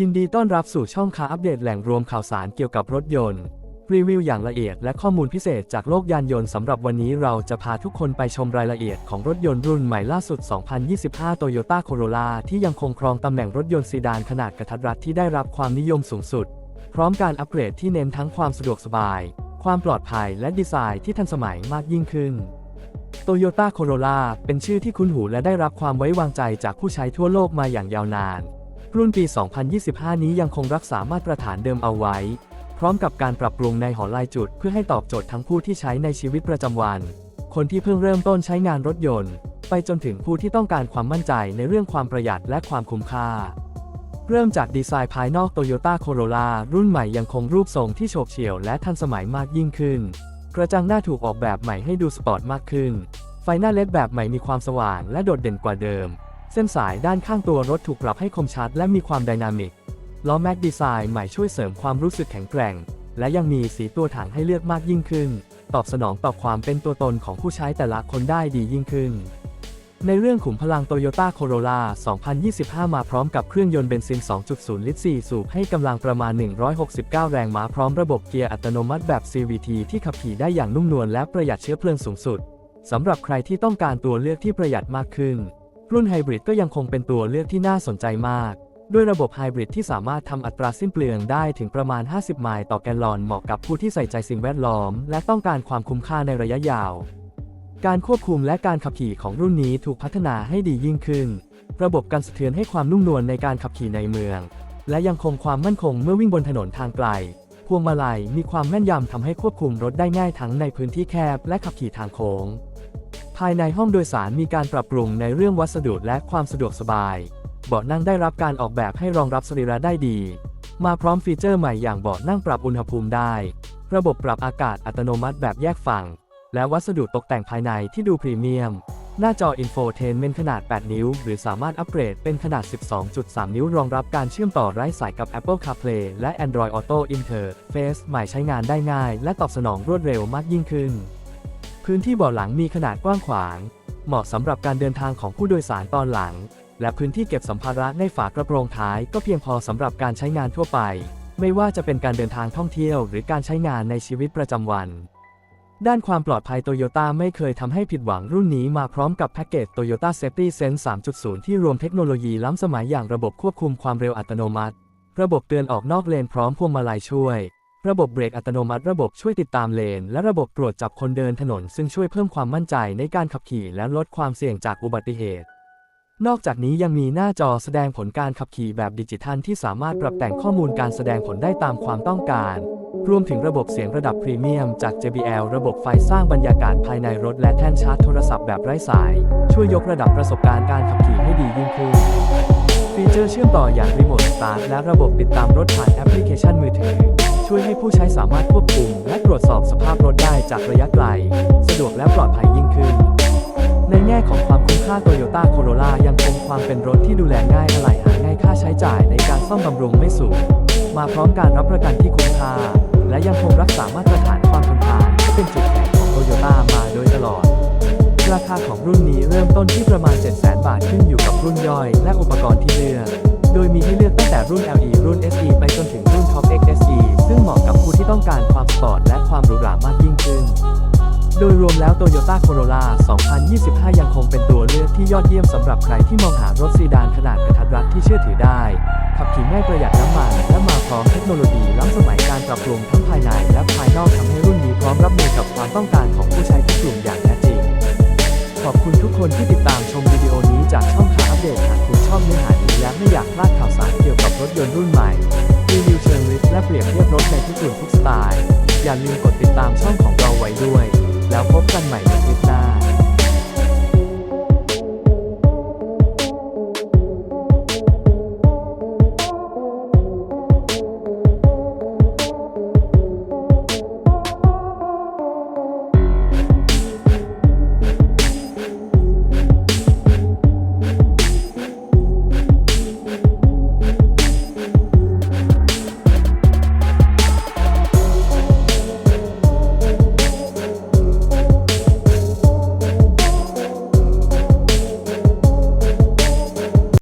ยินดีต้อนรับสู่ช่องคาอัปเดตแหล่งรวมข่าวสารเกี่ยวกับรถยนต์ รีวิวอย่างละเอียดและข้อมูลพิเศษจากโลกยานยนต์สำหรับวันนี้เราจะพาทุกคนไปชมรายละเอียดของรถยนต์รุ่นใหม่ล่าสุด 2025 Toyota Corolla ที่ยังคงครองตำแหน่งรถยนต์ซีดานขนาดกระทัดรัดที่ได้รับความนิยมสูงสุด พร้อมการอัปเกรดที่เน้นทั้งความสะดวกสบาย ความปลอดภัยและดีไซน์ที่ทันสมัยมากยิ่งขึ้น Toyota Corolla เป็นชื่อที่คุ้นหูและได้รับความไว้วางใจจากผู้ใช้ทั่วโลกมาอย่างยาวนาน รุ่นปี 2025 นี้ยังคงรักษามาตรฐานเดิมเอาไว้ พร้อมกับการปรับปรุงในหอลายจุด เพื่อให้ตอบโจทย์ทั้งผู้ที่ใช้ในชีวิตประจำวัน คนที่เพิ่งเริ่มต้นใช้งานรถยนต์ ไปจนถึงผู้ที่ต้องการความมั่นใจในเรื่องความประหยัดและความคุ้มค่า เริ่มจากดีไซน์ภายนอก Toyota Corolla รุ่นใหม่ยังคงรูปทรงที่โฉบเฉี่ยวและทันสมัยมากยิ่งขึ้น กระจังหน้าถูกออกแบบใหม่ให้ดูสปอร์ตมากขึ้น ไฟหน้าเล็ดแบบใหม่มีความสว่างและโดดเด่นกว่าเดิม เส้นสายด้านข้างตัวรถถูกปรับให้คมชัดและมีความไดนามิก ล้อแม็กดีไซน์ใหม่ช่วยเสริมความรู้สึกแข็งแกร่ง และยังมีสีตัวถังให้เลือกมากยิ่งขึ้น ตอบสนองต่อความเป็นตัวตนของผู้ใช้แต่ละคนได้ดียิ่งขึ้น ในเรื่องขุมพลัง Toyota Corolla 2025 มาพร้อมกับเครื่องยนต์เบนซิน 2.0 ลิตร 4 สูบให้กำลังประมาณ 169 แรงม้าพร้อมระบบเกียร์อัตโนมัติแบบ CVT ที่ขับขี่ได้อย่างนุ่มนวลและประหยัดเชื้อเพลิงสูงสุดสำหรับใครที่ต้องการตัวเลือกที่ประหยัดมากขึ้น รุ่นไฮบริดก็ยังคงเป็นตัวเลือกที่น่าสนใจมาก ด้วยระบบไฮบริดที่สามารถทำอัตราสิ้นเปลืองได้ถึงประมาณ 50 ไมล์ต่อแกลลอนเหมาะกับผู้ที่ใส่ใจสิ่งแวดล้อม และต้องการความคุ้มค่าในระยะยาว การควบคุมและการขับขี่ของรุ่นนี้ถูกพัฒนาให้ดียิ่งขึ้น ระบบการสะเทือนให้ความนุ่มนวลในการขับขี่ในเมือง และยังคงความมั่นคงเมื่อวิ่งบนถนนทางไกลพวงมาลัยมีความแม่นยำทำให้ควบคุมรถได้ง่ายทั้งในพื้นที่แคบและขับขี่ทางโค้ง ภายในห้องโดยสารมีการปรับปรุงในเรื่องวัสดุและความสะดวกสบาย เบาะนั่งได้รับการออกแบบให้รองรับสรีระได้ดี มาพร้อมฟีเจอร์ใหม่อย่างเบาะนั่งปรับอุณหภูมิได้ ระบบปรับอากาศอัตโนมัติแบบแยกฝั่ง และวัสดุตกแต่งภายในที่ดูพรีเมียม หน้าจออินโฟเทนเมนขนาด 8 นิ้ว หรือสามารถอัปเกรดเป็นขนาด 12.3 นิ้วรองรับการเชื่อมต่อไร้สายกับ Apple CarPlay และ Android Auto Interface ใหม่ใช้งานได้ง่าย และตอบสนองรวดเร็วมากยิ่งขึ้น พื้นที่เบาะหลังมีขนาดกว้างขวาง เหมาะสำหรับการเดินทางของผู้โดยสารตอนหลัง และพื้นที่เก็บสัมภาระในฝากระโปรงท้ายก็เพียงพอสำหรับการใช้งานทั่วไป ไม่ว่าจะเป็นการเดินทางท่องเที่ยว หรือการใช้งานในชีวิตประจำวัน ด้านความปลอดภัยโตโยต้าไม่เคยทำให้ผิดหวังรุ่นนี้มาพร้อมกับแพ็กเกจ Toyota Safety Sense 3.0 ที่รวมเทคโนโลยีล้ำสมัยอย่างระบบควบคุมความเร็วอัตโนมัติ ระบบเตือนออกนอกเลนพร้อมพวงมาลัยช่วย ระบบเบรกอัตโนมัติระบบช่วยติดตามเลน และระบบตรวจจับคนเดินถนน ซึ่งช่วยเพิ่มความมั่นใจในการขับขี่และลดความเสี่ยงจากอุบัติเหตุ นอกจากนี้ยังมีหน้าจอแสดงผลการขับขี่แบบดิจิทัลที่สามารถปรับแต่งข้อมูลการแสดงผลได้ตามความต้องการ รวมถึงระบบเสียงระดับพรีเมียมจาก JBL ระบบไฟสร้างบรรยากาศภายในรถและแท่นชาร์จโทรศัพท์แบบไร้สาย ช่วยยกระดับประสบการณ์การขับขี่ให้ดียิ่งขึ้นฟีเจอร์เชื่อมต่ออย่างรีโมทสตาร์ทและระบบติดตามรถผ่านแอปพลิเคชันมือถือ ช่วยให้ผู้ใช้สามารถควบคุม และตรวจสอบสภาพรถได้จากระยะไกล สะดวกและปลอดภัยยิ่งขึ้น ในแง่ของความคุ้มค่า Toyota Corolla ยังคงความเป็นรถที่ดูแลง่ายอะไหล่หาง่ายค่าใช้จ่ายในการซ่อมบำรุงไม่สูง มาพร้อมการรับประกันที่คุ้มค่า และยังคงรักษามาตรฐานความทนทานที่เป็นจุดแข็งของ Toyota มาโดยตลอดราคาของรุ่นนี้เริ่มต้นที่ประมาณ 700,000 บาทขึ้นอยู่กับรุ่นย่อย และอุปกรณ์ที่เลือก โดยมีให้เลือกตั้งแต่รุ่น LE รุ่น SE ไปจนถึงรุ่น Top X มาะกับผู้ที่ต้องการความสปอร์ตและความหรูหรามากยิ่งขึ้น โดยรวมแล้ว Toyota Corolla 2025 ยังคงเป็นตัวเลือกที่ยอดเยี่ยมสำหรับใครที่มองหารถซีดานขนาดกระทัดรัดที่เชื่อถือได้ ขับขี่ง่ายประหยัดน้ำมัน และมาพร้อมเทคโนโลยีล้ำสมัยการปรับปรุงทั้งภายในและภายนอกทำให้รุ่นนี้พร้อมรับมือกับความต้องการของผู้ใช้ทุกกลุ่มอย่างแท้จริง ขอบคุณทุกคนที่ติดตามชมวิดีโอนี้จากช่องข่าวอัปเดตหากคุณชอบเนื้อหานี้และไม่อยากพลาดข่าวสารเกี่ยวกับรถยนต์รุ่นใหม่ และเปรียบเทียบรถในทุกรุ่มทุกสไตล์ อย่าลืมกดติดตามช่องของเราไว้ด้วย แล้วพบกันใหม่ในคลิปหน้า